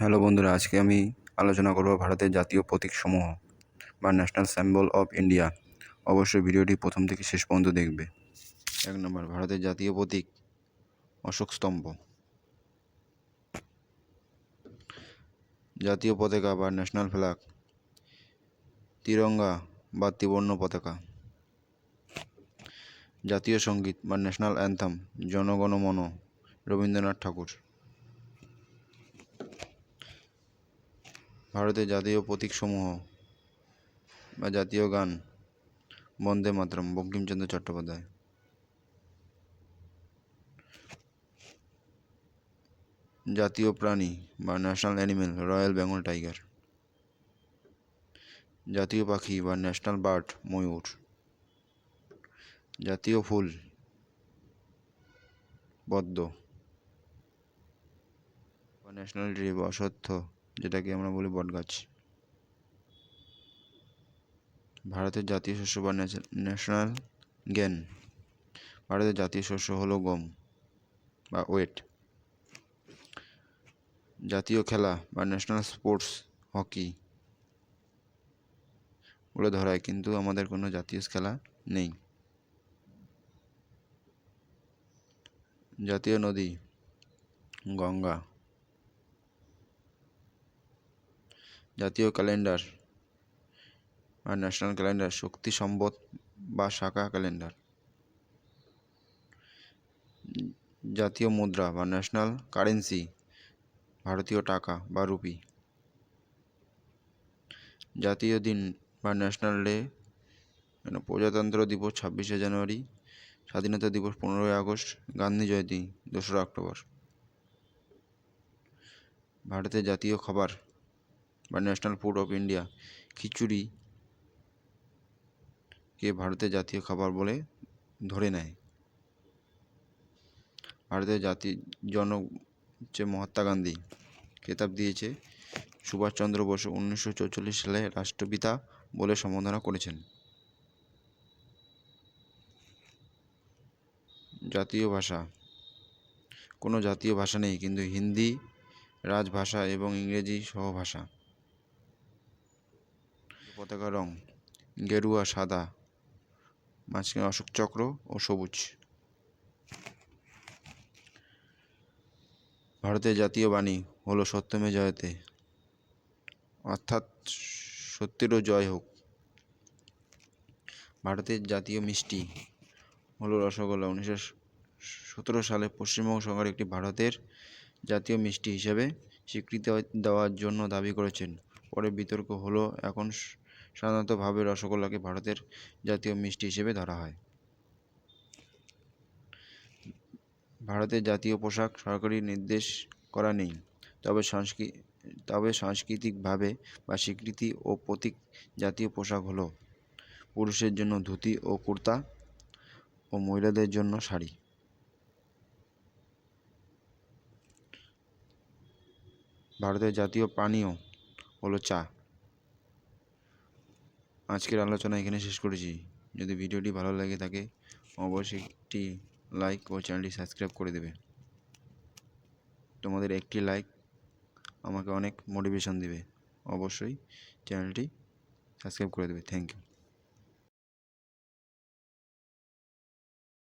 Hello বন্ধুরা, আজকে আমি আলোচনা করব ভারতের জাতীয় প্রতীকসমূহ বা ন্যাশনাল সিম্বল অফ ইন্ডিয়া অবশ্যই ভিডিওটি প্রথম থেকে শেষ পর্যন্ত দেখবে। এক নম্বর, ভারতের জাতীয় প্রতীক, অশোক স্তম্ভ। জাতীয় পতাকা বা ন্যাশনাল ফ্ল্যাগ তিরঙ্গা বা ত্রিবর্ণ পতাকা। জাতীয় সংগীত বা ন্যাশনাল অ্যান্থাম জনগণমন, রবীন্দ্রনাথ ঠাকুর। ভারতের জাতীয় প্রতীকসমূহ বা জাতীয় গান বন্দে মাতরম, বঙ্কিমচন্দ্র চট্টোপাধ্যায়। জাতীয় প্রাণী বা national animal royal Bengal tiger জাতীয় পাখি বা ন্যাশনাল বার্ড ময়ূর। জাতীয় ফুল, পদ্ম। বা ন্যাশনাল ট্রি বা অশ্বত্থ। যেটাকে আমরা বলি বটগাছ। ভারতের জাতীয় শস্য বা ন্যাশনাল জ্ঞান ভারতের জাতীয় শস্য হলো গম বা ওয়েট জাতীয় খেলা বা ন্যাশনাল স্পোর্টস হকি বলে ধরা হয়, কিন্তু আমাদের কোনো জাতীয় খেলা নেই। জাতীয় নদী, গঙ্গা জাতীয় ক্যালেন্ডার বা ন্যাশনাল ক্যালেন্ডার, শক্তি সম্পদ বা শাখা ক্যালেন্ডার। জাতীয় মুদ্রা বা ন্যাশনাল কারেন্সি, ভারতীয় টাকা বা রুপি। জাতীয় দিন বা ন্যাশনাল ডে প্রজাতন্ত্র দিবস ছাব্বিশে জানুয়ারি, স্বাধীনতা দিবস পনেরোই আগস্ট, গান্ধী জয়ন্তী, দোসরা অক্টোবর। ভারতের জাতীয় খাবার বা national food of India khichdi কে ভারতের জাতীয় খাবার বলে ধরে নেয়। ভারতের জাতি জন হচ্ছে মহাত্মা গান্ধী, খেতাব দিয়েছে সুভাষচন্দ্র বসু উনিশশো চৌচল্লিশ সালে রাষ্ট্রপিতা বলে সম্বোধনা করেছেন। জাতীয় ভাষা, কোনো জাতীয় ভাষা নেই, কিন্তু হিন্দি, রাজভাষা এবং ইংরেজি সহ ভাষা। পতাকা রং, গেরুয়া, সাদা, মাঝখানে অশোক চক্র ও সবুজ। ভারতের জাতীয় বাণী হলো সত্যমে জয়তে। অর্থাৎ সত্যেরও জয় হোক। ভারতের জাতীয় মিষ্টি হলো রসগোল্লা। উনিশশো সতেরো সালে পশ্চিমবঙ্গ সরকার একটি ভারতের জাতীয় মিষ্টি হিসেবে স্বীকৃতি দেওয়ার জন্য দাবি করেছেন। পরে বিতর্ক হলো, এখন সাধারণতভাবে রসগোল্লাকে ভারতের জাতীয় মিষ্টি হিসেবে ধরা হয়। ভারতের জাতীয় পোশাক সরকারি নির্দেশ করা নেই। তবে সংস্কৃতি তবে সাংস্কৃতিকভাবে বা স্বীকৃতি ও প্রতীক জাতীয় পোশাক হলো পুরুষের জন্য ধুতি ও কুর্তা ও মহিলাদের জন্য শাড়ি। ভারতের জাতীয় পানীয় হলো চা। আজকের আলোচনা এখানে শেষ করেছি। যদি ভিডিওটি ভালো লাগে থাকে, অবশ্যই একটি লাইক ও চ্যানেলটি সাবস্ক্রাইব করে দেবে। তোমাদের একটি লাইক আমাকে অনেক মোটিভেশন দেবে। অবশ্যই চ্যানেলটি সাবস্ক্রাইব করে দেবে। Thank you.